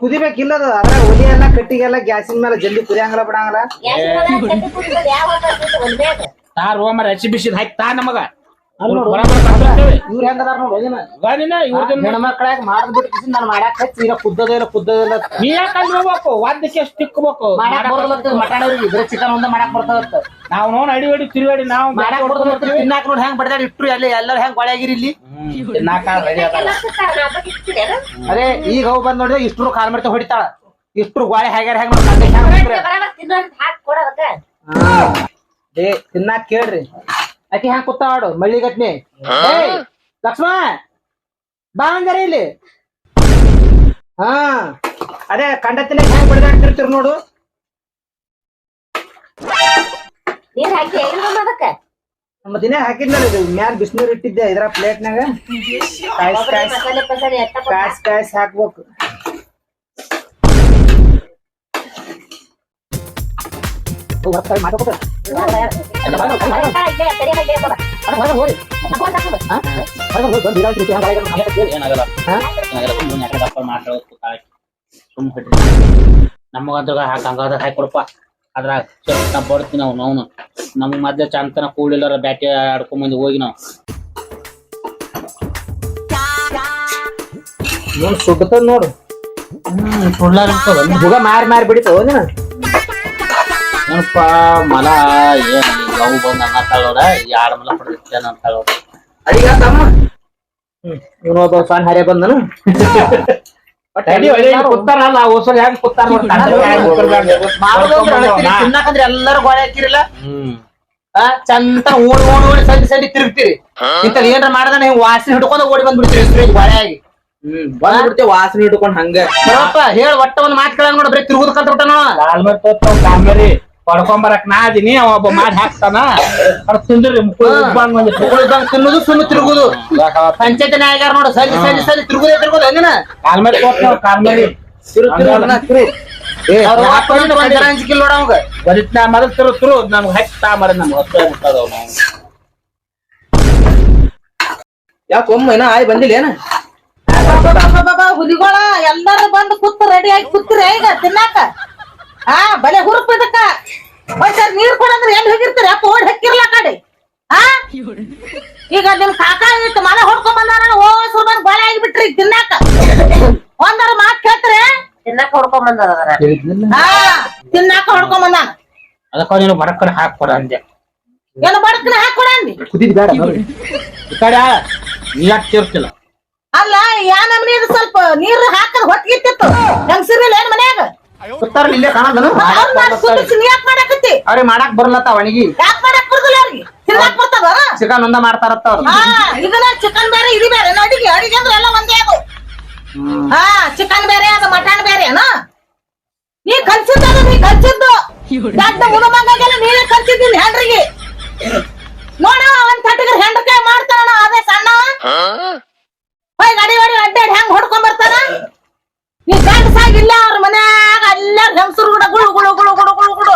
ಕುದಿಬೇಕಿಲ್ಲ ಅದು ಅದ್ರ ಒಲಿ ಎಲ್ಲ ಕಟ್ಟಿಗೆಲ್ಲ ಗ್ಯಾಸಿನ ಮೇಲೆ ಜಲ್ದಿ ಕುದಿಯಂಗಲ್ಲ ಬಿಡಂಗಿಲ್ಲ. ತಾರ್ ಹೋಮರ್ ಹಸಿ ಬಿಸಿದ್ ಹಾಕಿ ತಾ ನಮಗ. ಇವ್ರ ಹೆಂಗದಾರ ಹೆಣ್ಮಕ್ಳಾಗ ಮಾಡ್ಬಿಟ್ಟು ನಾನು ಮಾಡಾಕ ಹಚ್ಚಿ ಈಗ ನೀ ಯಾಕೆ ಅಲ್ಲಿ ಹೋಗ್ಬೇಕು? ವಾದ್ಯಕ್ಕೆ ತಿಕ್ಕಬೇಕು ಮಾಡಾಕ್ ಬರೋದಿಲ್ಲ ಮಟಾಣವ್ರಿಗೆ ಇದ್ರ ಚಿಕನ್ ಒಂದ ಮಾಡಾಕ್ ನಾವು ನೋಡ್ ಅಡಿ ಅಡಿ ತಿರುಗಾಡಿ ನಾವು ಮಾಡಾಕ್ ಬರ್ತದ ತಿನ್ನಾಕ ನೋಡಿ ಹೆಂಗ್ ಬಡ್ದಾಡಿ ಇಟ್ರು ಅಲ್ಲಿ ಎಲ್ಲರೂ ಹೆಂಗ್ ಕೊಳೆಯಾಗಿರಿ ಇಲ್ಲಿ. ನಾಕ ರೆಡಿ ಅದ ಅದೇ ಈಗ ಹೋಗಿ ಬಂದ್ ನೋಡಿದ್ರೆ ಇಷ್ಟ್ರು ಕಾಲ್ ಮಾಡ್ತಾ ಹೊಡಿತಾಳ. ಇಷ್ಟ್ರು ಗೋಳೆ ಹೇಗ್ಯಾರ ಹೆಂಗ್ ನೋಡಿ ತಿನ್ನಾಕ ಕೇಳ್ರಿ. ಆಕಿ ಹೆಂಗ್ ಕುತ್ತಾಡು ಮಳ್ಳಿಗಟ್ನೆ. ಲಕ್ಷ್ಮಣ ಲಕ್ಷ್ಮ ಬಾ ಹಂಗಾರ ಇಲ್ಲಿ. ಹಾ. ಅದೇ ಕಂಡತ್ತಿನ ಹ್ಯಾಂಗ್ ಬಡ್ದಾಡ್ತಿರ್ತೀರಿ ನೋಡು. ನೀರ್ ಹಾಕಿ? ಹೆಂಗ್ ಅದಕ್ಕ? ನಮ್ಮ ದಿನ ಹಾಕಿದ್ನಲ್ಲ ಇದು. ಮ್ಯಾಲ ಬಿಸಿನೀರು ಇಟ್ಟಿದ್ದೆ ಇದ್ರ ಪ್ಲೇಟ್ನಾಗ. ಕಾಯ್ಸ್ ಕಾಯ್ಸ್. ಕಾಯ್ಸ್ ಕಾಯ್ಸ್ ಹಾಕ್ಬೇಕು. ನಮಗಂತ ಹಂಗಾದ್ರೆ ಹಾಕಿ ಕೊಡಪ್ಪ ಅದ್ರಾಗ ನಾವು ಬರ್ತೀವಿ ನಾವು ಅವನು ನಮ್ಗೆ ಮಧ್ಯ ಚಂತನ ಕೂಡಿಲ್ಲರ ಬ್ಯಾಟಿ ಆಡ್ಕೊಂಡ್ ಹೋಗಿ ನಾವು ನೋಡ್ ಸುಡ್ತದ ನೋಡು ಸುಡ್ಲಾರ ಮಾರಿ ಮಾರಿ ಬಿಡಿತು ನೀನು ಏನಪ್ಪ ಮಲ ಏನ್ ಅವು ಬಂದ್ ಅನ್ನ ತಗೋಡ ಯಾರ ಮಲ ಪಡೆದಿರ್ತೇನೆ ಅಂತ ತಗೋಡ ಅಡಿಗ ತಮ್ಮ. ಇವನು ಒಬ್ಬ ಸ್ವಾನ್ ಹರೇ ಬಂದನು. ಕೂತಾರಲ್ಲ ಹೊಸಲ್ ಹೆಂಗ್ ಕೂತಾರ ತಿನ್ನಕಂದ್ರೆ ಎಲ್ಲರೂ ಗೋಳೆ ಹಾಕಿರಿಲ್ಲ ಚಂತ ಓಡಿ ಓಡಿ ಓಡಿ ಸಂಜೆ ಸಂಜೆ ತಿರುಗ್ತೀರಿ. ಇಂತ ಏನ್ರ ಮಾಡ್ದಾನೆ ಹಿಂಗ್ ವಾಸನೆ ಹಿಡ್ಕೊಂಡು ಓಡಿ ಬಂದ್ಬಿಡ್ತೀರಿ ಸ್ಟ್ರೇಟ್ ಗೋಳೆ ಆಗಿ. ಹ್ಮ್ ಬಂದ್ಬಿಡ್ತೇವೆ ವಾಸನೆ ಹಿಡ್ಕೊಂಡು ಹಂಗ. ಹೇಳ ಒಟ್ಟ ಒಂದ್ ಮಾತ್ ಕೇಳ ನೋಡ್ರಿ ತಿರುಗುದ್ ಕಲ್ತ್ ಬಿಟ್ಟ ಕಾಲ್ಮರಿ ಬರಕ್ ಕಾಲ್ಮರಿ ಪಡ್ಕೊಂಬರಕ್ ನಾ ಅದೀನಿ ಅವ ಒಬ್ಬ ಮಾಡಿ ಹಾಕ್ತಾನ. ಅದ್ ತಿಂದ್ರಿ. ತಿನ್ನುದು ಸುಮ್ಮನೆ ತಿರುಗುದು. ಪಂಚಾಯತ್ ನಾಯಕರ ನೋಡು ಸಂಜೆ ಸಂಜೆ ಸಂಜೆ ತಿರುಗುದೇ ತಿರುಗುದು ಹಂಗನ? ಕಾಲ್ಮೇಲೆ ತೋರ್ತಾವ ಕಾಲ್ಮರಿ ಏ ಅಂಜಿಕಿಲ್ಲ ನೋಡ ಅವಂಗ? ಬರಿತ್ ನಾ ಮೊದಲ್ ತಿರು ತಿರು ನಮ್ಗೆ ಹಚ್ಚಿ ತಾ ಮರ ನಮ್ಗೆ ಹೊಸ ಮುಟ್ಟದವ್ ನಾವು ಯಾಕೆ ಒಮ್ಮೆ ಏನ ಆಯ್ ಬಂದಿಲ್ಲ ಏನ? ಹುಲಿಗೋಳ ಎಲ್ಲಾರು ಬಂದು ಕೂತ್ ರೆಡಿ ಆಗಿ ಕೂತ್ರಿ ಈಗ ತಿನ್ನಾಕ. ಹಾ ಬಲೆ ಹುರುಪ್ ಇದಕ್ಕ. ಒಂದ್ಸರಿ ನೀರ್ ಕೊಡಂದ್ರೆ ಎಲ್ಲಿ ಹೋಗಿರ್ತೀರಿ? ಅಪ್ಪ ಓಡ್ ಹಕ್ಕಿರ್ಲ ಕಡೆ? ಹಾ ಈಗ ನಿಮ್ ಕಾಕ ಇತ್ತು ಮನೆ ಹೊಡ್ಕೊಂಡ್ ಬಂದಾರ ಓ ಸುರ್ಬನ್ ಗೊಳೆ ಆಗಿಬಿಟ್ರಿ ತಿನ್ನಾಕ. ಒಂದರ ಮಾತ್ ಕೇಳ್ತಾರೆ ತಿನ್ನಾಕ ಹೊಡ್ಕೊಂಡ್ ಬಂದಾರ ಹಾ ತಿನ್ನಾಕ? ಹೊಡ್ಕೊಂಡ್ ಬಂದಾನ. ಅದಕ್ಕ ನೀನು ಬಡಕಡೆ ಹಾಕೊಡ ಅಂದೆ. ಏನು ಬಡಕನ ಹಾಕೊಡ ಅಂದಿ? ಕುದಿದ್ ಬೇಡ ಈ ಕಡೆ ನೀ ಅಲ್ಲ ಯಾ ನಮ್ನಿ ಇದು ಸ್ವಲ್ಪ ನೀರ್ ಹಾಕದ್ ಹೊಟ್ಟಿಗಿತ್ತಿತ್ತು ಹೆಂಗ್ಸಿರ್ಲಿಲ್ಲ ಏನ್ ಮನ್ಯಾಗ? ಸುತ್ತಾರ ಮಾಡಕ್ ಕಾಣದನು? ಅವ್ರಿಗೆ ಮಾಡಾಕ್ ಬರ್ಲತ್ತ ಅವನಿಗೆ? ಯಾಕ್ ಮಾಡಾಕ್ ಬರ್ತಲ್ಲ ಅವ್ರಿಗೆ ತಿನ್ನಾಕ್ ಬರ್ತದ? ಚಿಕನ್ ಒಂದ ಮಾಡ್ತಾರತ್ತ ಅವ್ರು. ಹಾ ಇದನ್ನ ಚಿಕನ್ ಬೇರೆ ಇದು ಬೇರೆ. ಅಡಿಗೆ ಅಡಿಗೆ ಅಂದ್ರೆ ಎಲ್ಲ ಒಂದೇ ಅದು. ಹಾ ಚಿಕನ್ ಬೇರೆ ಅದು ಮಟನ್ ಬೇರೆ ನೀ ಕಲ್ಸಿದ್ದು ನೀ ಕಲ್ಸಿದ್ದು. ದೊಡ್ಡ ಮುದುಮಂಗಾಗೆಲ್ಲ ನೀನೇ ಕಲ್ಸಿದ್ದೀನಿ ಹೆಂಡ್ರಿಗೆ ನೋಡ ಒಂದ್ ತಟ್ಟಿಗೆ ಹೆಂಡ್ರಿಗೆ ಮಾಡ್ತಾರಣ ಅದೇ ಸಣ್ಣ ಹೋಯ್ ಗಾಡಿ ಗಾಡಿ ಅಡ್ಡಾಡಿ ಹೆಂಗ್ ಹೊಡ್ಕೊಂಡ್ ಬರ್ತಾನ ನೀ ಗಂಡಸಾಗಿಲ್ಲ ಅವ್ರ ಮನ್ಯಾಗ ಎಲ್ಲ ಹೆಂಗಸರು ಕೂಡ ಗುಳು ಗುಳು ಗುಳು ಗುಳು ಗುಳು ಗುಳು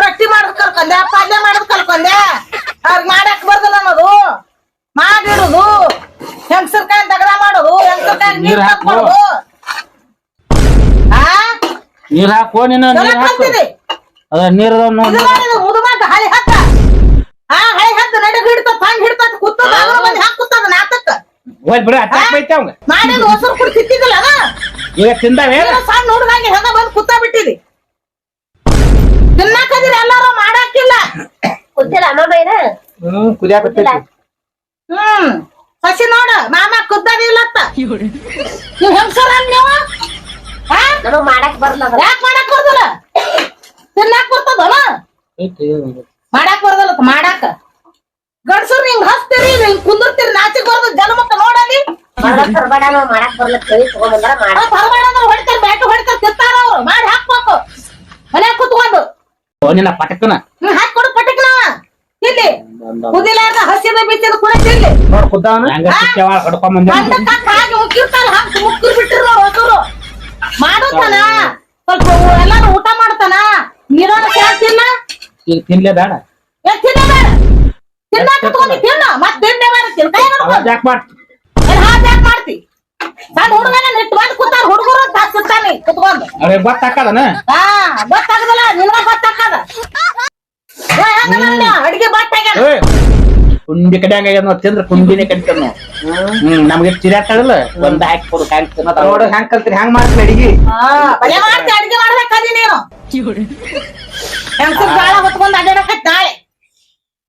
ರೊಟ್ಟಿ ಮಾಡೋದ್ ಕಲ್ಕೊಂಡೆ ಪಲ್ಯ ಮಾಡೋದ್ ಕಲ್ಕೊಂಡೆ ಅವ್ರಿಗೆ ಮಾಡಕ್ ಬರ್ದಲ್ಲ ಅನ್ನೋದು ಮಾಡಿಡುದು ಹೆಂಗಸರ್ ಕಾಯಿ ದಗದ ಮಾಡೋದು ಹೆಂಗಸರ್ ಕಾಯಿ ನೀರ್ ಹಾಕ್ ನೀನು ನೀರ್ ಹಾಕು. ಅದ ನೀರ್ ಅದಾವ್ ನೋಡ್ ಹಿಡ್ತದ ಹಂಗ್ ಬಿಡ ಅವಂಗ? ಈಗ ತಿಂದಾವೆ ಸಣ್ಣ ಬಂದ್ ಕುತ್ತ ತಿನ್ನಾಕದಿರಿ ಎಲ್ಲಾರು ಮಾಡಾಕಿಲ್ಲ. ಹ್ಮ್. ಸಸಿ ನೋಡ ಮಾಮ ಕುದ್ದದಿಲ್ಲತ್ತ ನೀವ್ ಹೆಂಗಸರ ನೀವು? ಮಾಡಕ್ ಬರಲ್ಲ ಯಾಕೆ ಮಾಡಕ್ ಬರ್ದಲ್ಲ? ತಿನ್ನಾಕ್ ಬರ್ತದಲ್ಲ? ಮಾಡಾಕ್ ಬರ್ದಲ್ಲ ಮಾಡಾಕ. ಗಂಡಸರು ನಿಂಗ್ ಹಸ್ತೀರಿ ನಿಂಗ್ ಕುಂದಿರ್ತೀರಿ ನಾಚಿಕ್ ಬರ್ದ ಜನ್ಮಕ್ಕ ನೋಡಲಿ. ಬರ್ಲಕ್ ತರ್ಬೇಡ ನಾವ್ ಮಾಡಕ್ ಬರ್ಲಕ್ ಕೈ ತಗೊಂಡ್ ಬಂದ್ರ ಮಾಡ ಬರಬೇಡ ಅಂದ್ರೆ ಹೊಡಿತಾರ ಬ್ಯಾಟು ಹೊಡಿತಾರ ತಿಂತಾರ ಅವ್ರು. ಮಾಡಿ ಹಾಕ್ಬೇಕು. ಮನ್ಯಾಗ ಕುತ್ಕೊಂಡು. ನಿನ್ನ ಪಟಕನ ಹ್ಮ್ ಹಾಕೊಡು ಪಟಕ್ನ ಇಲ್ಲಿ ಕುದಿಲಾರ್ದ ಹಸಿದ ಬಿಸಿದ ಕುರಿ ತಿನ್ಲಿ. ನೋಡ್ ಕುದ್ದಾವನ ಹೆಂಗ ಸಿಕ್ಕ್ಯಾವ ಕಡ್ಕೊಂಡ್ ಬಂದೆ ಅಂತ ಕಕ್ಕ ಹಾಕಿ ಮುಕ್ಕಿರ್ತಾರ ಹಾಕಿ ಮುಕ್ಕಿರ್ ಬಿಟ್ಟಿರ್ ನೋಡು ಹೊಸರು ಮಾಡುತ್ತಾನ ಸ್ವಲ್ಪ ಎಲ್ಲಾರು ಊಟ ಮಾಡ್ತಾನ. ನಿಧಾನ ಕೇಳ್ತಿಲ್ಲ ಈಗ ತಿನ್ಲೇ ಬೇಡ. ಏ ತಿನ್ನ ಬೇಡ. ತಿನ್ನ ಕುತ್ಕೊಂಡು ತಿನ್ನ. ಮತ್ ತಿನ್ನೆ ಬೇಡ ತಿನ್ನ ಕೈ ಯಾಕೆ ಯಾಕ್ ಮಾಡ್ತಿ. ಸಣ್ಣ ಹುಡುಗನ ನೆಟ್ಟು ಬಂದ್ ಕೂತಾರ ಹುಡುಗರು ಕುಂತಾನಿ ಕುತ್ಕೊಂಡು. ಅವ್ರಿಗೆ ಗೊತ್ತಾಕದನ? ಹಾ ಗೊತ್ತಾಗದಲ್ಲ. ನಿನ್ಗ ಗೊತ್ತಾಗದ ಅಡಿಗೆ ಬಟ್ಟಾಗ್ಯಾನ ಕುಂಡಿ ಕಡೆ ಹಂಗ ತಿಂದ್ರ ಕುಂಡಿನೇ ಕಡಿತಾರ ನಾವು ಹ್ಮ್. ನಮ್ಗೆ ಚಿರಾಟಲ್ಲ ಒಂದ್ ಹಾಕಿ ಕೊಡು ಮತ್ತ ನೋಡು ಹ್ಯಾಂಗ ಕಲ್ತ್ರಿ ಹ್ಯಾಂಗ್ ಮಾಡ್ತೀನಿ ಅಡಿಗೆ. ಹಾ ಬಲೆ ಮಾಡ್ತಿ ಅಡಿಗೆ ಮಾಡ್ಬೇಕದಿ ನೀನು. ಹೆಂಗಸರ್ ಬಾಳ ಹೊತ್ಕೊಂಡ್ ಅಡ್ಡಾಡಕತ್ ನಾಳೆ.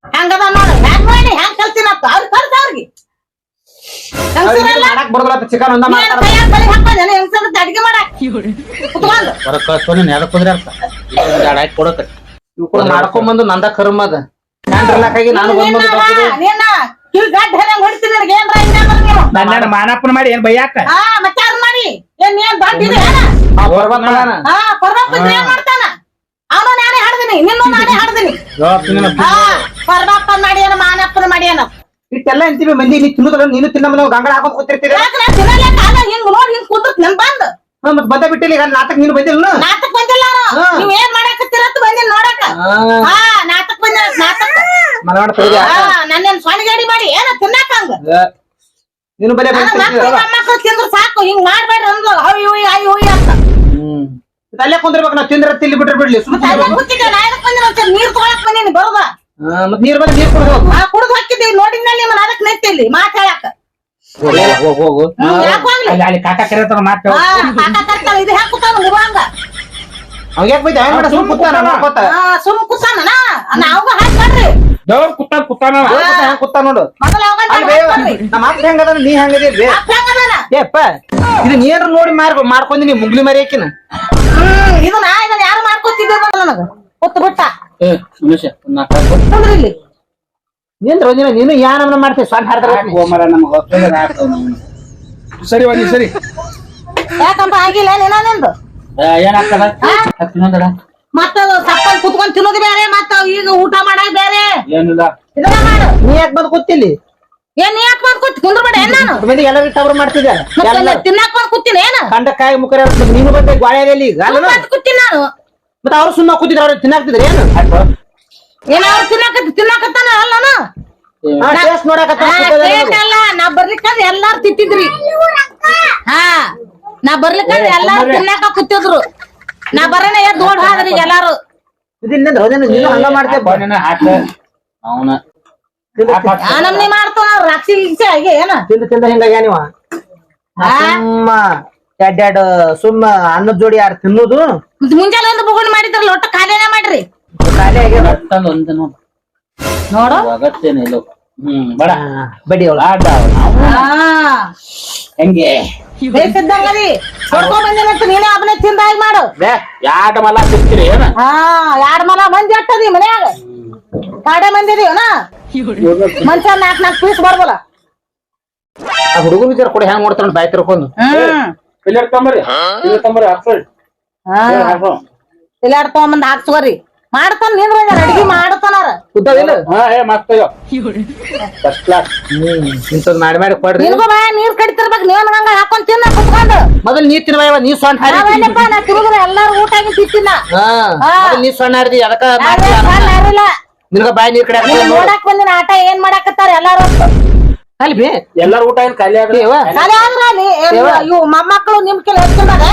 ಹೆಂಗದ ನೋಡು ಹೆಂಗ್ ಮಾಡಿ ಹೆಂಗ್ ಕಲ್ತಿನಪ್ಪ ಅವ್ರ ಕಲ್ತ ಅವ್ರಿಗೆ. ಹೆಂಗಸರೆಲ್ಲ ಮಾಡಕ್ ಬರೋದಿಲ್ಲ ಚಿಕನ್ ಒಂದ ನೀನ್ ಮಾಡ್ತಾರ. ಕೈಯಾಗ ಬಲಿ ಹಾಕೋದೇನ ಹೆಂಗಸರ್ ಅಡಿಗೆ ಮಾಡಕ್. ಕುತ್ಕೊಂಡು. ಹೊರಗ್ ಕಳ್ಸೋನೆ ನೆಲ ಕುಂದ್ರೆ ಅರ್ಥ ಹಾಕಿ ಕೊಡಕ ಇವ್ ಕೂಡ ಮಾಡ್ಕೊಂಡ್ ಬಂದು ನಂದ ಕರ್ಮ ಅದ. ನಾನು ನನ್ನ ಮಾನಪ್ಪನ ಮಾಡಿ ಏನ್ ಬೈಯಾಕ? ಹಾ ಮತ್ತೆ ಅದ್ ಮಾಡಿ. ಏನ್ ಏನ್ ದೊಡ್ಡ ಆ ಬರ್ಬಂದ್ ಹಾ ಪರ್ವಪ್ಪ ಏನ್ ಮಾಡ್ತಾನ? ಅವನು ನಾನೇ ಹಾಡ್ದಿನಿ ನಿನ್ನೂ ನಾನೇ ಹಾಡ್ದಿನಿ. ಹಾ ಪರ್ವಪ್ಪನ್ ಮಾಡಿ ಏನ ಮಾನಪ್ಪನ ಮಾಡಿ ಏನ? ಇಟ್ಟೆಲ್ಲ ಅಂತೀವಿ ಮಂದಿ ನೀ ತಿನ್ನುದ್ರ ನೀನು ತಿನ್ನ ನಾವು ಗಂಗಳ ಹಾಕೊಂಡ್ ಕೂತಿರ್ತೀರಿ ನಾ ಹಿಂಗ್ ನೋಡಿ ಹಿಂಗ್ ಕುಂದ್ರತ್ ನನ್ ಬಂದ್. ಹಾ, ಮತ್ ಬಂದ ಬಿಟ್ಟಿಲ್ಲ ಈಗ ನಾಟಕ ನೀನು ಬಂದಿಲ್ಲ ನಾಟಕ ಬಂದಿಲ್ಲ ನಾನು ಹಾ. ನೀವ್ ಏನ್ ಅಂತ ಬಂದಿನ್ ನೋಡಕ ಹಾ. ನಾಟಕ ಬಂದ ನಾಟಕ. ಮನವಾಡ ನನ್ನೇನ್ ಸೊಣಗಾಡಿ ಮಾಡಿ ಏನ ತಿನ್ನಾಕ ಹಂಗ? ನೀನು ಬಲೆ ನನ್ನ ಮಕ್ಳು ಮೊಮ್ಮಕ್ಳು ತಿಂದ್ರ ಸಾಕು ಹಿಂಗ್ ಮಾಡ್ಬೇಡ್ರಿ ಅಂದ್ರು ಅವ್ ಹುಯ್ ಅಯ್ ಹುಯ್ ಅಂತ. ಹ್ಮ್. ಮತ್ತ್ ಅಲ್ಲೇ ಕುಂದಿರ್ಬೇಕು ನಾ ತಿಂದ್ರೆ ತಿಲ್ಲಿ ಬಿಟ್ರೆ ಬಿಡ್ಲಿ ಮತ್ತೆ ಅಲ್ಲೇ ಕೂತಿದ್ದೆ ನಾ ಎದಕ್ ಬಂದಿನ ಒಂಚೂರು ನೀರ್ ತಗೊಳಕ್ ಬಂದೀನಿ ಬರುದ. ಮತ್ ನೀರ್ ಬಂದ್ರೆ ನೀರ್ ಕುಡ್ದು ಆ ಕುಡ್ದು ಹಾಕಿದ್ದೆ ನೋಡಿದ್ಮೇಲೆ ನಿಮ್ಮನ್ನ ಅದಕ್ ನೆತ್ತಿಲ್ಲಿ ಮಾತಾಡಕ ಹೋಗ್ ಹೋಗು? ಅಲ್ಲಿ ಕಾಕ ಮಾತು ಯಾಕೆ ಹೆಂಗ್ ಸುಮ್ ಕುತ್ತಾನ ಸುಮ್ ಕುತ್ತಾನ ನಾವ್ ಹಾಕ್ಬಾರ್ರಿ ದೇವ್ರ ಕುತ್ತ ಕುತ್ತಾನ ಹೆಂಗ್ ಕೂತ ನೋಡು. ನಮ್ಮ ಅಪ್ಪ ಹೆಂಗದ ನೀ ಏಪ್ಪ ಇದು ನೀರ್ ನೋಡಿ ಮಾರ್ ಮಾಡ್ಕೊಂಡಿ ನೀ ಮುಗ್ಲಿ ಮರಿ ಹಾಕಿನ ಇದು ನಾ ಇದನ್ನ ಯಾರು ಮಾಡ್ಕೊತಿದ್ದೆ ನನಗ? ಕೊತ್ತು ಬಿಟ್ಟ. ಏ ಇಲ್ಲಿ ನಿಂದ್ರ ಒಂದಿನ ನೀನು ಯಾ ನಮ್ನ ಮಾಡ್ತೀವಿ ಸ್ವಂತ ಹಾಡ್ತಾರ ಗೋಮರ ನಮ್ಗೆ ಸರಿ ಬನ್ನಿ ಸರಿ. ಯಾಕಂತ ಆಗಿಲ್ಲ ನಿನ್ನ ನಿಂದು? ಏನಾಗ್ತದ ತಿನ್ನೋದಡ? ಮತ್ತ ಸಪ್ಪನ್ ಕುತ್ಕೊಂಡ್ ತಿನ್ನೋದು ಬೇರೆ ಮತ್ತ ಈಗ ಊಟ ಮಾಡಕ್ ಬೇರೆ. ಏನಿಲ್ಲ. ಇದನ್ನ ಮಾಡು. ನೀ ಯಾಕೆ ಬಂದು ಕೂತಿಲ್ಲಿ? ಏನ್ ನೀ ಯಾಕೆ ಬಂದು ಕೂತ್ ಕುಂದ್ರಬೇಡ ಏನ್ ನಾನು? ಮಂದಿ ಎಲ್ಲರೂ ತವರ್ ಮಾಡ್ತಿದ್ದೆ ತಿನ್ನಕ್ ಬಂದು ಕೂತೀನಿ ಏನ? ಕಂಡ ಕಾಯಿ ಮುಖರ ನೀನು ಬಂದೆ ಗ್ವಾಳೆಯಲ್ಲಿ ಈಗ ಕೂತೀನಿ ನಾನು. ಮತ್ತೆ ಅವ್ರು ಸುಮ್ಮನೆ ಕೂತಿದ್ರು ಅವ್ರು ತಿನ್ನಾಕ್ತಿದ್ರು ಏನು? ತಿನ್ನಾಕ ತಿನ್ನಾಕತ್ತಾನ? ಅಲ್ಲ ನಾ ಬರ್ಲಿಕ್ಕಂದ್ರ ಎಲ್ಲಾರು ತಿಂತಿದ್ರಿ. ಹಾ ನಾ ಬರ್ಲಿಕ್ಕಂದ್ರ ಎಲ್ಲಾರು ತಿನ್ನಾಕ ಕೂತಿದ್ರು. ನಾ ಬರೋಣ ಎದ್ದು ಓಡ್ ಹಾದ್ರಿ ಈಗ ಎಲ್ಲಾರು ಆ ನಮ್ನಿ ಮಾಡ್ತಾವ ಅವ್ರು ರಾಕ್ಷಿ ಗಿಕ್ಷಿ ಆಗಿ ಏನ? ತಿಂದ ತಿಂದ ಹಿಂಗಾಗ್ಯ ನೀವ? ಸುಮ್ಮ ಎಡ್ಡೆಡ್ ಸುಮ್ಮ ಅನ್ನದ ಜೋಡಿ ಯಾರು ತಿನ್ನುದು? ಮುಂಜಾನೆ ಒಂದು ಬುಗುಣ್ ಮಾಡಿದ್ರಲ್ಲ ಒಟ್ಟ ಖಾಲಿನೇ ಮಾಡ್ರಿ. ಖಾಲಿ ಆಗ್ಯದ ತಂದು ಒಂದು ನೋಡು. ನೋಡು. ಅಗತ್ಯನೇ ಹ್ಮ್ ಬಡ. ಆ, ಬಡಿ ಅವಳ. ಆಟ ನಾವು ಹಾ. ಹೆಂಗೆ? ಬೇಸಿದ್ದಂಗದಿ ಹೊಡ್ಕೊಂಡ್ ಬಂದಿನಂತ ನೀನೇ ಒಬ್ಬನೇ ತಿಂದಾಗಿ ಮಾಡು. ಬೇ ಯಾಟ ಮಲ ತಿಂತೀರಿ ಏನ? ಹಾ ಮಲ ಮಂದಿ ಅಟ್ಟದಿ ಮನ್ಯಾಗ. ಕಾಡೆ ಮಂದಿ ಇದೀವನ ಮನುಷ್ಯ ನಾಲ್ಕ್ ನಾಲ್ಕು ಪೀಸ್ ಬರ್ಬೋದ. ಆ ಹುಡುಗನ ವಿಚಾರ ಕೊಡಿ ಹೆಂಗ್ ನೋಡ್ತಾರ ಬಾಯ್ ತಿರ್ಕೊಂಡು. ಹ್ಮ್. ಪಿಲ್ಲರ್ ತಂಬರಿ ಪಿಲ್ಲರ್ ತಂಬರಿ ಹಾಕ್ಸರಿ ಹಾ. ತಗೊಂಬಂದ್ ಮಾಡ್ತಾನ ನಿಂದ್ರ ಅಡ್ಗಿ ಮಾಡ್ತಾನಾರ ಉದ್ದವಿಲ್ಲ ಹಾ ಏ ಮಸ್ತ್ ಫಸ್ಟ್ ಕ್ಲಾಸ್ ಹ್ಮ್ ಇಂಥದ್ ಮಾಡಿ ಮಾಡಿ ಕೊಡ್ರಿ. ನಿನ್ಗೂ ಬಾಯ ನೀರ್ ಕಡಿತಿರ್ಬೇಕು. ನೀವ್ ಹಂಗ ಹಾಕೊಂಡ್ ತಿನ್ನ ಕುತ್ಕೊಂಡು. ಮೊದಲ್ ನೀ ತಿನ್ವ ನೀ ಸೊಣ್ಣ ಹಾರಿ ನಾವೇನಪ್ಪ ನಾ ತಿರುಗಿದ್ರೆ ಎಲ್ಲಾರು ಊಟ ಆಗಿ ತಿನ್ನ ಹಾ ಮೊದಲ್ ನೀ ಸೊಣ್ಣ ಹಾರಿದಿ ಅದಕ್ಕ ನಿನಗ ನೀರ್ ಕಡೆ ನೋಡಕ್ ಬಂದಿನ ಆಟ ಏನ್ ಮಾಡಾಕತ್ತಾರ ಎಲ್ಲಾರು? ಅಲ್ಲಿ ಬೇ. ಎಲ್ಲಾರ ಊಟ ಏನ್ ಖಾಲಿ ಇವು ಮೊಮ್ಮಕ್ಕಳು ನಿಮ್ ಕೆಲ ಹೆಚ್ಚಿದಾಗ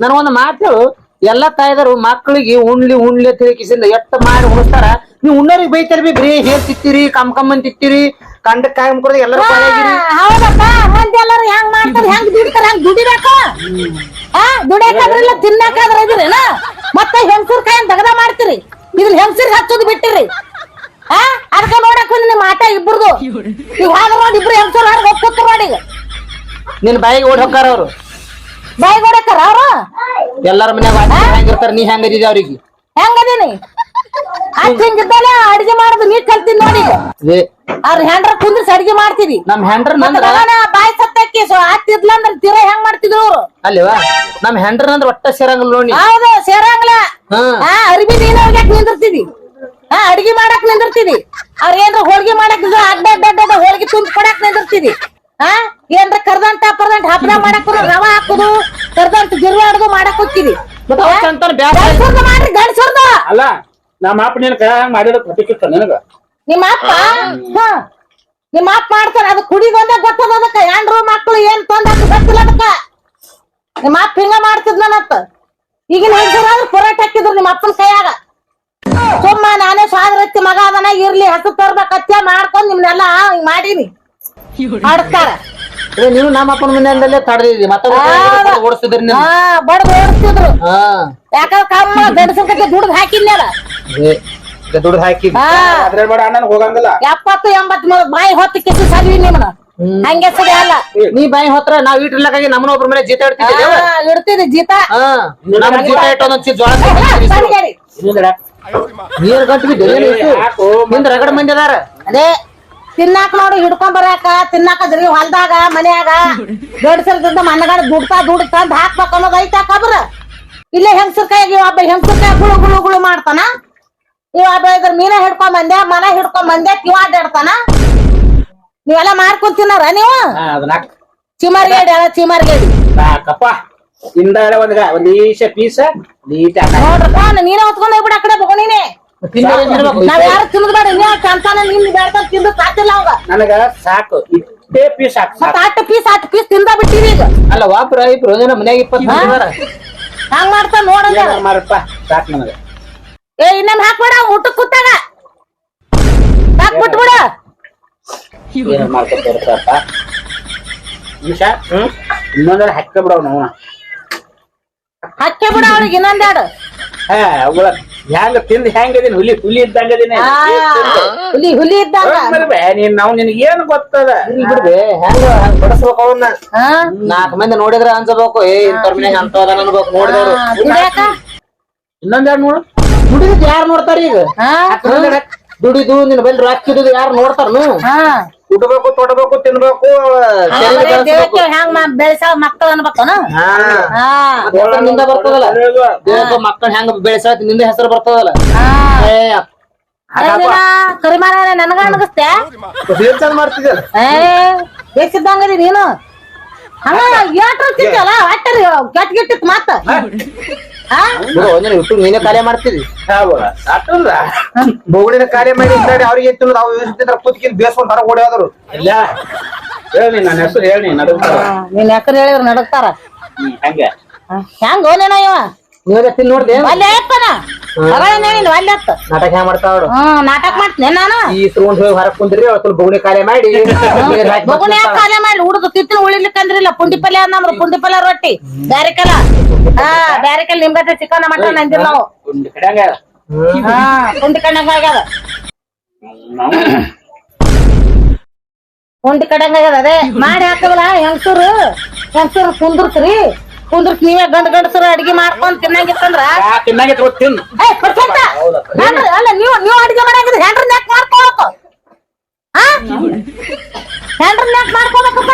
ನನಗೊಂದು ಮಾತು ಎಲ್ಲಾ ತಾಯಿದರು ಮಕ್ಕಳಿಗೆ ಉಣ್ಲಿ ಉಣ್ಲಿ ತಿರುಗಿಸಿಂದ ಎಷ್ಟ ಮಾಡಿ ಉಣಿಸ್ತಾರ. ನೀವು ಉಣ್ಣೋರಿಗೆ ಬೈತಾರ ಬಿ ಬರೀ ಹೇರ್ ತಿತ್ತೀರಿ ಕಮ್ ಕಮ್ ಅಂತ ತಿತ್ತೀರಿ ಕಂಡ ಕಾಯಂ ಕೊಡದ ಎಲ್ಲರೂ ಬಾಯಾಗಿರಿ ಹೌದಪ್ಪ ಮಂದಿ ಎಲ್ಲಾರು ಹೆಂಗ್ ಮಾಡ್ತಾರ ಹೆಂಗ್ ದುಡಿತಾರ ಹೆಂಗ್ ದುಡಿಬೇಕ? ಹಾ ದುಡಿಯಾಕಾದ್ರಿಲ್ಲ ತಿನ್ನಾಕಾದ್ರ ಇದ್ರೇನ ಮತ್ತೆ ಹೆಂಸರು ಕಾಯಂ ದಗದ ಮಾಡ್ತೀರಿ? ಇದ್ರ ಹೆಂಗಸೂರ್ ಹಚ್ಚೋದು ಬಿಟ್ಟಿರಿ. ಹಾ ಅದಕ್ಕ ನೋಡಕ್ ಬಂದ್ ನಿಮ್ ಆಟ ಇಬ್ರದು. ಈಗ ಹಾದ್ರ ನೋಡಿ ಇಬ್ರು ಹೆಂಗಸರ್ ಹಾರ ಒಪ್ಪತ್ತಾರ ನೋಡಿ ಈಗ. ನಿನ್ ಬಾಯಿಗೆ ಓಡ್ ಹೋಗ್ತಾರ ಅವ್ರು. ಬಾಯಿ ಕೊಡಕ್ಕಾರ ಅವ್ರು ಎಲ್ಲಾರ ಮನ್ಯಾಗ ಹೆಂಗಿರ್ತಾರ ನೀ ಹೆಂಗದಿದೆ ಅವ್ರಿಗೆ? ಹೆಂಗದೀನಿ? ಹಿಂಗಿದ್ದಲೆ ಅಡಿಗೆ ಮಾಡುದು ನೀ ಕಲ್ತೀನಿ ನೋಡಿ. ಅವ್ರ ಹೆಂಡ್ರ ಕುಂದ್ರಿಸಿ ಅಡಿಗೆ ಮಾಡ್ತೀರಿ. ನಮ್ ಹೆಂಡ್ರ ನಂದ್ರ ಮಗನ ಬಾಯಿ ಸತ್ತಕ್ಕಿ ಸೊ ಹತ್ತಿದ್ಲಂದ್ರ ತೀರ ಹೆಂಗ್ ಮಾಡ್ತಿದ್ರು ಅವ್ರು? ಅಲ್ಲಿವಾ? ನಮ್ ಹೆಂಡ್ರ ನಂದ್ರ ಒಟ್ಟ ಸೇರಂಗಿಲ್ಲ ನೋಡಿ. ಹೌದು ಸೇರಂಗ್ಲ ಹಾ. ಹಾ ಅರ್ಬಿ ನೀನ್ ಹೋಗ್ಯಾಕ ನಿಂದಿರ್ತಿದಿ ಹಾ ಅಡ್ಗಿ ಮಾಡಕ್ ನಿಂದಿರ್ತೀವಿ. ಅವ್ರ ಏನ್ರ ಹೋಳ್ಗಿ ಮಾಡಕ್ ಅಡ್ಡ ಅಡ್ಡ ಅಡ್ಡ ಹೋಳ್ಗಿ ತುಂಬ ಕೊಡಕ್ ನಿಂದಿರ್ತಿದಿ ಹಾ ಏನ್ರ ಕರ್ದಂಟ ಪರ್ದಂಟ ಹಬ್ಬ ಮಾಡಕ್ ಬರೋ ರವ ಹಾಕುದು ಕರ್ದಂಟ ಗಿರ್ವ ಆಡುದು ಮಾಡಕ್ ಹೋಗ್ತೀವಿ. ಗಂಡ್ಸರ್ದ ಮಾಡ್ರಿ ಗಂಡ್ಸರ್ದ. ಅಲ್ಲ ನಮ್ಮ ಅಪ್ಪ ನಿನ್ ಕೈ ಹಂಗ ಮಾಡಿದ ನನಗ. ನಿಮ್ಮ ಅಪ್ಪ? ಹಾ. ನಿಮ್ಮ ಅಪ್ಪ ಮಾಡ್ತಾರ ಅದು ಕುಡಿಗೊಂದೇ ಗೊತ್ತದ ಅದಕ್ಕ ಹೆಂಡ್ರು ಮಕ್ಳು ಏನ್ ತೊಂದ್ರೆ ಗೊತ್ತಿಲ್ಲ ಅದಕ್ಕ. ನಿಮ್ಮ ಅಪ್ಪ ಹಿಂಗ ಮಾಡ್ತಿರ್ ಈಗಿನ ಹೆಂಗಸರಾದ್ರೆ ಪುರಾಟ ಹಾಕಿದ್ರು ನಿಮ್ಮ ಅಪ್ಪನ ಕೈಯಾಗ. ಸುಮ್ಮ ನಾನೇ ಸ್ವಾದ್ರತ್ತಿ ಮಗ ಅದನ್ನ ಇರ್ಲಿ ಹಸು ತರ್ಬೇಕತ್ಯ ಮಾಡ್ಕೊಂಡ್ ನಿಮ್ನೆಲ್ಲ ಹಿಂಗ್ ಮಾಡೀನಿ. ಆಡ್ತಾರ ಏ, ನೀವು ನಮ್ಮ ಅಪ್ಪನ ಮನೆಯಲ್ಲೇ ತಡೆದಿದ್ರಿ ಮತ್ತೆ ಓಡಿಸ್ತಿದ್ರಿ ನೀವು ಹಾ ಬಡ್ದು ಓಡಿಸ್ತಿದ್ರು. ಹಾ. ಯಾಕಂದ್ರೆ ಕಮ್ಮ ಕಟ್ಟಿ ದುಡ್ದು ಹಾಕಿದ್ನಲ್ಲ. ಏ, ದುಡ್ಡು ಹಾಕಿ ಹಾ. ಅದ್ರ ಬೇಡ ಅಣ್ಣನ ಹೋಗಂಗಿಲ್ಲ. ಎಪ್ಪತ್ತು ಎಂಬತ್ತು ಬಾಯಿ ಹೊತ್ತು ಕಿಸಿ ಸಲ್ವಿ ಹಂಗೆ ಸರಿ ಅಲ್ಲ. ನೀ ಬಾಯಿ ಹೋತ್ರ ನಾವ್ ಇಟ್ಟಿರ್ಲಕ್ಕಾಗಿ ನಮ್ಮನ ಒಬ್ರ ಮೇಲೆ ಜೀತ ಇಡ್ತೀವಿ ಹಾ, ಇಡ್ತಿದ್ದಿ ಜೀತ. ಹಾ. ನಮ್ ಜೀತ ಇಟ್ಟು ಒಂದೊಂದ್ ಚೀಲ ಜೋಳ ಸರಿಗೇರಿ. ನೀರ್ ಗಂಟು ಬಿದ್ದು ರಗಡ ಮಂದಿ ಅದಾರ. ಅದೇ. ತಿನ್ನಾಕ ನೋಡು ಹಿಡ್ಕೊಂಡ್ ಬರಾಕ ತಿನ್ನಾಕ ಜರಿ ಹೊಲ್ದಾಗ ಮನ್ಯಾಗ. ಗಡ್ಸರ್ದಿಂದ ಮಣ್ಣಗಾಡ ದುಡ್ತಾ ದುಡ್ತಾ ತಂದ್ ಹಾಕ್ಬೇಕು ಅನ್ನೋದು ಐತಾ ಕಬ್ರ. ಇಲ್ಲೇ ಹೆಂಗಸರ್ ಕೈಗೆ ಒಬ್ಬ ಹೆಂಗಸರ್ ಕೈ ಗುಳು ಗುಳು ಗುಳು ಮಾಡ್ತಾನ? ಇವ ಒಬ್ಬ ಇದ್ರ ಮೀನ ಹಿಡ್ಕೊಂಡ್ ಬಂದೆ ಮನ ಹಿಡ್ಕೊಂಡ್ ಬಂದೆ ಕಿವ ಅಡ್ಡಾಡ್ತಾನ ನೀವೆಲ್ಲ ಮಾಡ್ಕೊಂಡ್ ತಿನ್ನಾರ ನೀವು? ಚಿಮರ್ಗೇಡಿ ಅಲ್ಲ ಚಿಮರ್ಗೇಡಿ ಇಂದ ಒಂದ್ ಒಂದ್ ಈಶ ಪೀಸ ನೀಟ ನೋಡ್ರಪ್ಪ ನೀನೇ ಹೊತ್ಕೊಂಡ್ ಹೋಗ್ಬಿಡ ಆ ಕಡೆ ಬಗೋಣಿನೇ. ನನಗ ಸಾಕು. ಇಷ್ಟೇ ಪೀಸ್ ಸಾಕು ಮತ್ತ ಅಟ್ಟು ಪೀಸ್ ಅಟ್ಟು ಪೀಸ್ ತಿಂದ ಬಿಟ್ಟಿರಿ ಈಗ. ಅಲ್ಲ ಒಬ್ರ ಇಬ್ರು ಏನೋ ಮನ್ಯಾಗ ಇಪ್ಪತ್ತು ಹಂಗ್ ಮಾಡ್ತಾ ನೋಡಂಗ ಏನಾರ ಸಾಕು ನನಗ. ಏ ಹಾಕ್ಬೇಡ ಊಟಕ್ಕೆ ಕೂತಾಗ. ಬಿಟ್ಬಿಡ ನಿಮಿಷ ಬಿಡವ್ ನಾವು ಹಕ್ಕೆ ಬಿಡ ಅವ್ರಿಗೆ ಇನ್ನೊಂದೆರಡು. ಹಾ ಅವುಗಳ ಹೆಂಗ ತಿಂದ್ ಹೆಂಗ್ ಅದೀನಿ ಹುಲಿ ಹುಲಿ ಇದ್ದಂಗ ಅದೀನಿ ಹುಲಿ ಹುಲಿ ಇದ್ದಾಗ. ನೀನ್ ನಾವ್ ನಿನಗೆ ಏನ್ ಗೊತ್ತದ? ಬಿಡ್ಬೆ. ಹೆಂಗ ಹಂಗ ಬಡಸ್ಬೇಕು ಅವನ್ನ ನಾಲ್ಕ್ ಮಂದಿ ನೋಡಿದ್ರ ಅನ್ಸಬೇಕು. ಏ ಇಂತವ್ರ ಮನ್ಯಾಗ ಅಂತದ ಅನ್ಬೇಕು ನೋಡಿದವ್ರು. ಇನ್ನೊಂದೆರಡು ನೋಡು? ದುಡಿದ್ ಯಾರು ನೋಡ್ತಾರ ಈಗ ದುಡಿದು ನಿನ್ ಬೆಲ್ ರೊಕ್ಕ ಇಡುದು ಯಾರು ನೋಡ್ತಾರನು? ಹಾ ಉಡ್ಬೇಕು ತೊಡಬೇಕು ತಿನ್ಬೇಕು ಹೆಂಗ್ ಬೆಳೆಸ ಮಕ್ಕಳ ಅನ್ಬೇಕನ ನಿಂದ ಬರ್ತದಲ್ಲ? ದೇಹಕ್ಕೆ ಮಕ್ಕಳ ಹೆಂಗ್ ಬೆಳೆಸ ನಿಂದ ಹೆಸರು ಬರ್ತದಲ್ಲ? ಕರಿಮಾರ ನನಗ ಬೇಸಿದ್ದಂಗದಿ ನೀನು? ಹಂಗ ಏಟ್ರ ಕೆಟ್ಟ ಗಿಟ್ಟಿತ್ ಬಿಡು ಒಂದಿನ ಇಟ್ಟು ನೀನೇ ಕಾರ್ಯ ಮಾಡ್ತಿದ್ವಿ ಸಾಕಲ್ಲ ಬೋಗಡಿನ ಕಾರ್ಯ ಮಾಡಿ ಇದ್ದಾಡಿ ಅವ್ರಿಗೆ ಏನ್ ಬೇಸ್ಕೊಂಡು ಅವ್ರು ತಿಂದ್ರ ಕೂತ್ಕಿನ್ ಬೇಸ್ಕೊಂಡ್ ಹೊರಗೆ ಓಡಾದ್ರು. ಇಲ್ಲ. ಹೇಳಿ ನನ್ನ ಹೆಸರು ಹೇಳಿ ನಡಕ್ತಾರ ನೀನ್ ಹೆಸರು ಹೇಳಿದ್ರ ನಡಕ್ತಾರ ಹಂಗೆ. ಹೆಂಗ ಓನೇನ ಇವ? ನೀವೇ ತಿನ್ ನೋಡ್ದೆ. ಅಲ್ಲೇ ಅಲ್ಲಿ ಅತ್ತ. ನಾಟಕ ಹೆಂಗ್ ಮಾಡ್ತಾವ್ರು ಹ್ಮ್ ನಾಟಕ ಮಾಡ್ತೀನಿ ನಾನು. ಈ ಇಸ್ಕೊಂಡ್ ಹೋಗಿ ಹೊರಗ್ ಕುಂದ್ರಿ ಅವ್ರ ಸ್ವಲ್ಪ ಬುಗುಣಿ ಮಾಡಿ. ನೀರ್ ಹಾಕಿ ಬಗುಣಿ ಯಾಕೆ ಕಾಲ ಮಾಡಿ? ಹುಡುಗ ತಿತ್ತಿನ ಉಳಿಲಿಕ್ಕೆ ಅಂದ್ರಿಲ್ಲ ಪುಂಡಿ ಪಲ್ಯ ಅಂದ್ರ ಪುಂಡಿ ಪಲ್ಯ ರೊಟ್ಟಿ. ಬ್ಯಾರೆ ಕಲ. ಹಾ ಬ್ಯಾರೆ ಕಲ್ ನಿಮ್ಗತ್ತೆ ಚಿಕನ್ ಮಟನ್ ಅಂದಿಲ್ಲ ನಾವು ಒಂದು ಕಡೆ ಹಂಗೆ ಹಾ ಪುಂಡಿ ಕಣ್ಣಂಗ ಆಗ್ಯದ. ಪುಂಡಿ ಕಡಂಗ ಆಗ್ಯದ ಅದೇ. ಮಾಡಿ ಹಾಕವಲ್ಲ ಹೆಂಸರು ಹೆಂಗಸರು ಕುಂದ್ರತ್ರಿ? ಕುಂದ್ರತ್ ನೀವೇ ಗಂಡ ಗಂಡಸರ ಅಡಿಗೆ ಮಾಡ್ಕೊಂಡ್ ತಿನ್ನಂಗಿತ್ತಂದ್ರ? ತಿನ್ನಾಗೆ ತಿನ್ನು. ಹೆಂಡ್ರ ಅಲ್ಲ ನೀವು ನೀವು ಅಡಿಗೆ ಮಾಡಂಗಿದ್ರೆ ಹೆಂಡ್ರ ನ್ಯಾಕ್ ಮಾಡ್ಕೊಳಕ? ಹಾ ಹೆಂಡ್ರನ್ನ ಯಾಕೆ ಮಾಡ್ಕೊಬೇಕಪ್ಪ?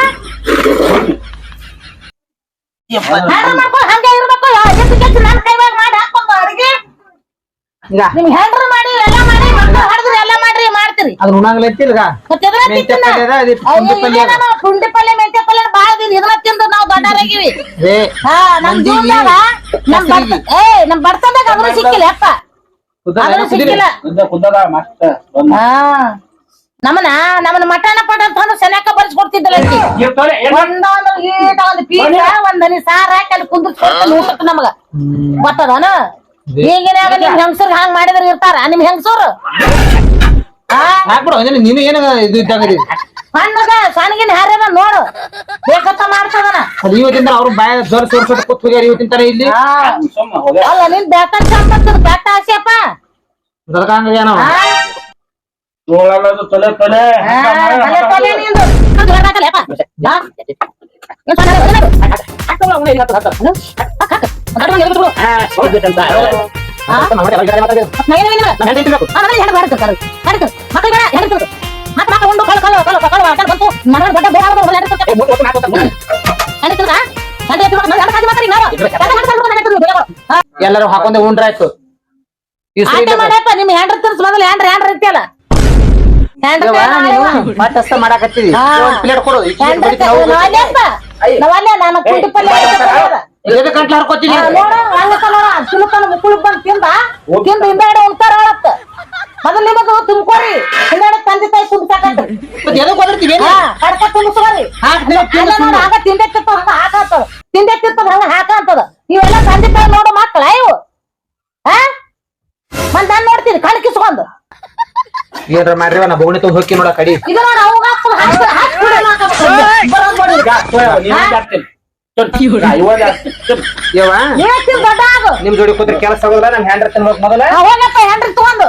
ಹೆಂಡ್ರ ಮಾಡ್ಕೊ ಹಂಗೆ ಇರ್ಬೇಕು. ಎಷ್ಟು ಕೆಚ್ಚು ನನ್ನ ಕೈವಾಗ ಮಾಡಿ ಹಾಕೊಂಡು ಅಡಿಗೆ. ಈಗ ನಿಮ್ ಹೆಂಡ್ರ ಮಾಡಿ ಎಲ್ಲ ಮಾಡಿ ಮಕ್ಕಳು ಹಡಿದ್ರೆ ಎಲ್ಲ ಮಾಡ್ತೀರಿ? ಅದ್ ಉಣಂಗ್ಲ ಐತಿಲ್ಗ ಮತ್ತೆ ಎದ್ರ ಮೆಂತ್ಯ ತಿಂತಿನ? ಪಲ್ಯ ಅದ, ಇದು ಅಯ್ಯೋ, ಪುಂಡಿ ಪಲ್ಯ ಅದ. ಇದೇನಮ್ಮ ಪುಂಡಿ ಪಲ್ಯ ಮೆಂತ್ಯ ಪಲ್ಯ ಬಾಳ ದಿನ ಇದನ್ನ ತಿಂದು ನಾವು ದೊಡ್ಡವರಾಗಿವಿ. ಹಾ ನಮ್ ಜೀವನದಾಗ ನಮ್ ಬರ್ತ ಏ ನಮ್ ಬರ್ತದಾಗ ಅದ್ರ ಸಿಕ್ಕಿಲ್ಲ ಅಪ್ಪ. ಅದ್ರ ಸಿಕ್ಕಿಲ್ಲ. ಕುದ್ದ ಮಸ್ತ್ ಹಾ. ನಮ್ಮನ ನಮ್ಮನ ಮಟನ ಪಟ ಅಂತ ಸೆನಕ ಬರ್ಸ್ಕೊಡ್ತಿದ್ದಲ್ಲ ಆಕಿ. ಒಂದೊಂದು ಈಟ ಒಂದು ಪೀಠ ಒಂದನಿ ಸಾರ ಹಾಕಿ ಅಲ್ಲಿ ಕುಂದ್ರಿಸ್ಕೊಡ್ತಾನೆ ಊಟಕ್ಕೆ ನಮಗ. ಗೊತ್ತದನ? ಈಗಿನ ನಿಮ್ ಹೆಂಗಸರ್ ಹಂಗ್ ಮಾಡಿದ್ರ ಇರ್ತಾರ? ನಿಮ್ ಹೆಂಗಸರು? ಹಾಕ್ಬಿಡು ಒಂದಿನ ನೀನು ಏನ ಇದು ಇದ್ದಾಗದಿ ಸಣ್ಣಗ ಸಣ್ಣಗಿನ ಹಾರ್ಯಾರ ನೋಡು. ಬೇಕತ್ತ ಮಾಡ್ತದನ ಅದು ಇವತ್ತಿಂದ ಅವ್ರು ಬಾಯ ಜೋರ್ ಸೋರ್ ಸೋರ್ ಕೂತ್ ಹೋಗ್ಯಾರ ಇವತ್ತಿನ ಇಲ್ಲಿ? ಅಲ್ಲ ನಿನ್ ಬೇಕಂತ ಸಂಪತ್ತದ ಬೆಟ್ಟ ಆಸೆಪ್ಪ ದೊಡ್ಕಂಗ ಏನವ? ಹಾ ನೋಡೋದು ತಲೆ ತೊಲೆ. ಹಾ, ತಲೆ ತಲೆ ನಿಂದು. ಅದು ಹೊರ್ದಾಕಲ್ಲ ಯಪ್ಪ. ಹಾ? ಏನ್ ಸಣ್ಣ ಅದು? ಏನದು? ಹಾಕ್ ಹಾಕು, ಹಾಕು. ಹಾಕ್. ಒಂದ್ ಕಡೆ ಒಂದು ಕಳು ಕಳು ಕಳು ಕಳ್ಳು, ಕಳ್ಳು ಬಂತು. ಮನೆಗೆ ದೊಡ್ಡ ಬೇಡ ಆಗೋದು, ಹೆಣ್ಣು ತಿರ್ತಾರೆ. ಹೆಣ್ಣು ತಿರ್ತಾರ? ಹೆಣ್ಣು ಎತ್ತಿ ಮಕ್ಳು, ಹೆಣ್ಣು ಕಾಜಿ ಮಾತಾಡಿ ನಾವು. ತಿರ್ತಾರೆ, ಬೇಗ ಬರು. ಹಾ, ಎಲ್ಲರೂ ಹಾಕೊಂಡೆ ಉಂಡ್ರಾಯ್ತು. ಮಾಡಪ್ಪ ನಿಮ್ ಹೆಂಡ್ರ ತಿರ್ಸ್ ಮೊದಲು ಹೆಂಡ್ರ ಹೆಂಡ್ರ ಇರ್ತಿಯಲ್ಲ ಮತ್ತಷ್ಟ ಮಾಡಾಕತ್ತೀವಿ. ಪ್ಲೇಟ್ ಕೊಡು. ನಾವು ನಾವಲ್ಲೇ ನಾನು ಕುಂಟಿ ಪಲ್ಯ ನೋಡ ನೋಡ. ಮುಕ್ಕುಳು ಬಂದ್ ತಿಂದ. ತಿಂದ ಹಿಂದಾಡೆ ಉಂಟಾರ ಮೊದಲು ನಿಮಗ ತುಂಬ್ಕೋರಿ. ಹಿಂದಾಡ ತಂದೆ ತಾಯಿ ಎದಕ್ಕೆ ಒದರ್ತೀವಿ ಹಾ ಕಡ್ಕ ತುಂಬಿಸ್ಕೋರಿ. ಆಗ ತಿಂದೆ ತಿರ್ತದ ಹಂಗ ಹಾಕಾತದ ತಿಂದೆತ್ತಿರ್ತದ ಹಂಗ ಹಾಕಂತದ ಇವೆಲ್ಲ ತಂದೆ ತಾಯಿ ನೋಡೋ ಮಕ್ಕಳ ಹಾ? ಮತ್ ನಾನ್ ನೋಡ್ತೀನಿ ಕಣ್ ಕಿಸ್ಕೊಂಡು. ಏನ್ರ ಮಾಡ್ರಿ ನಾ ಬೋಗಣಿ ತಗೊಂಡ್ ಹೋಗಿ ನೋಡ ಕಡಿ. ಇದು ನೋಡ ಅವಾಗ ಹಾಕ್ಬಿಡು, ನಿಮ್ ಜೋಡಿ ಕೂತ್ರೆ ಕೆಲಸ ಆಗೋದಿಲ್ಲ ನಮ್ ಹ್ಯಾಂಡ್ರ ತಿನ್ಬೇಕು ಮೊದಲ? ಹೋಗಪ್ಪ ಹೆಂಡ್ರಿ ತಗೊಂಡು.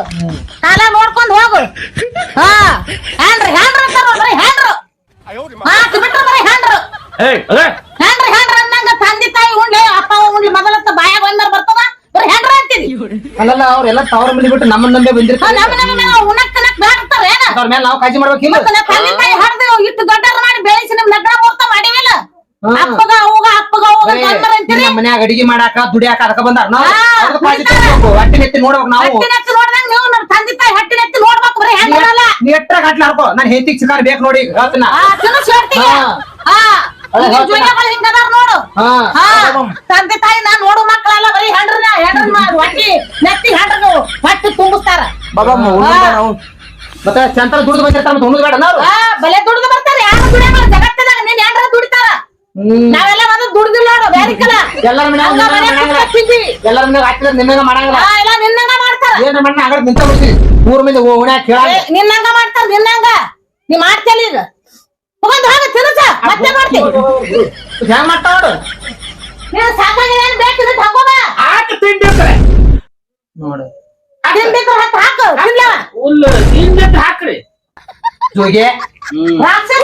ಕಾಲ ನೋಡ್ಕೊಂಡು ಹೋಗು. ಹಾ ಹ್ಯಾಂಡ್ರಿ ಹ್ಯಾಂಡ್ರ ಅಂತಾರ ಬರೀ ಹ್ಯಾಂಡ್ರು ಹಾಕಿ ಬಿಟ್ರೆ ಬರೀ ಹ್ಯಾಂಡ್ರು ಹ್ಯಾಂಡ್ರಿ ಹ್ಯಾಂಡ್ರ ಅನ್ನಂಗ ತಂದೆ ತಾಯಿ ಉಂಡ್ಲಿ ಅಪ್ಪ ಉಂಡ್ಲಿ ಮೊದಲತ್ತ ಬಾಯಾಗ ಒಂದರ ಬರ್ತದ? ಬರೀ ಹ್ಯಾಂಡ್ರ ಅಂತೀರಿ ಅಲ್ಲಲ್ಲ ಅವ್ರೆಲ್ಲ ತವರ ಮಂದಿ ಬಿಟ್ಟು ನಮ್ಮ ನಂಬೆ ಬಂದಿರ್ತಾರೆ. ನಮ್ಮ ನಮ್ಮ ಮೇಲೆ ಉಣಕ್ ತಿನ್ನಕ್ ಅವ್ರ ಮೇಲೆ ನಾವು ಮಾಡ್ಬೇಕಿಲ್ಲ ತಂದೆ ತಾಯಿ ಹಡ್ದು ಇಟ್ಟು ದೊಡ್ಡವ್ರ ಮಾಡಿ ಬೆಳೆಸಿ ನಿಮ್ ಲಗ್ನ ಮುಹೂರ್ತ ಮಾಡಿವಿಲ್ಲ. ಅಪ್ಪಗ ಅವ್ಗ ಅಪ್ಪಗ ಅವ್ಗ ಗಂಡರ ಅಂತೀರಿ? ನಮ್ಮ ಮನ್ಯಾಗ ಅಡಿಗೆ ಮಾಡಾಕ ದುಡಿಯಾಕ ಅದಕ್ಕ ಬಂದಾರ. ನಾವು ಅವ್ರ್ದು ಕಾಳಜಿ ತಗೋಬೇಕು. ಹೊಟ್ಟೆ ನೆತ್ತಿ ನೋಡ್ಬೇಕು ನಾವು. ಹಟ್ಟಿನ ಎತ್ತಿ ನೋಡ್ದಂಗ್ ನೀವು ತಂದೆ ತಾಯಿ ನೋಡ್ಬೇಕು ಬರೀ ಅಲ್ಲ ನೀ ಗಟ್ಲ ಹರ್ಕೋ ನಾನ್ ಹೆಂಡತಿಗ್ ಚಿಕಾರ ಬೇಕು ನೋಡಿ ಆ. ಹಾ. ಹೇಳ್ತೀನಿ. ಹಿಂಗದಾರ ನೋಡು. ಹಾ. ತಂದೆ ತಾಯಿ ನಾ ನೋಡು ಮಕ್ಕಳೆಲ್ಲ ಬರೀ ಹೆಂಡ್ರನ ಹೆಂಡ್ರನ ಹೊಟ್ಟಿ ನೆತ್ತಿ ಹೆಂಡ್ರನು ಹೊಟ್ಟಿ ತುಂಬಿಸ್ತಾರ. ಬಾಬಾ. ನಾವು. ಮತ್ತೆ ಚಂತರ ದುಡ್ದು ಬಂದಿರ್ತಾರ ಮತ್ತೆ ಉಣ್ಣುದು ಬೇಡ ನಾವು. ಆ, ಬಲೆ ದುಡ್ದು ಬರ್ತಾರೆ. ಯಾರು ದುಡಿಯಲ್ಲ ಜಗತ್ತದಾಗ ನೀನ್ ಹೆಂಡ್ರ ದುಡಿತಾರ. ನಾವೆಲ್ಲ ಒಂದು ದುಡ್ದಿಲ್ಲ ನೋಡು ಬ್ಯಾರಿಕಲ್ಲ. ಎಲ್ಲರ. ಎಲ್ಲರ ಮನ್ಯಾಗ ಹಾಕಿದ್ರೆ ನಿನ್ನಂಗ ಮಾಡಂಗಿಲ್ಲ. ಎಲ್ಲ ನಿನ್ನಂಗ ಮಾಡ್ತಾರ. ಏನ್ ಮಣ್ಣ ಆಗಡ್ ನಿಂತ ಬಿಡ್ತೀವಿ ಮೂರ್ ಮಂದಿ ಓಣ್ಯಾಗ ಕೇಳ ನಿನ್ನಂಗ ಮಾಡ್ತಾರ ನಿನ್ನಂಗ. ನೀ ಮಾಡ್ತಿಲ್ಲ ಈಗ? ತಗೊಂಡ್ ಹೋಗ ತಿರುಚ ಮತ್ತೆ ಮಾಡ್ತಿ. ಹೆಂಗ್ ಮಾಡ್ತಾವ ನೋಡು. ನೀನು ಸಾಕಾಗಿದೆ ಏನ್ ಬೇಕಿದ್ರೆ ತಗೋಬ ಆಟ ತಿಂಡಿರ್ತಾರೆ ನೋಡು. ಹತ್ತು ಹಾಕು ಹುಲ್ಲು ಹಾಕ್ರಿ. ಜೋಗೆ. ರಾಕ್ಷಸ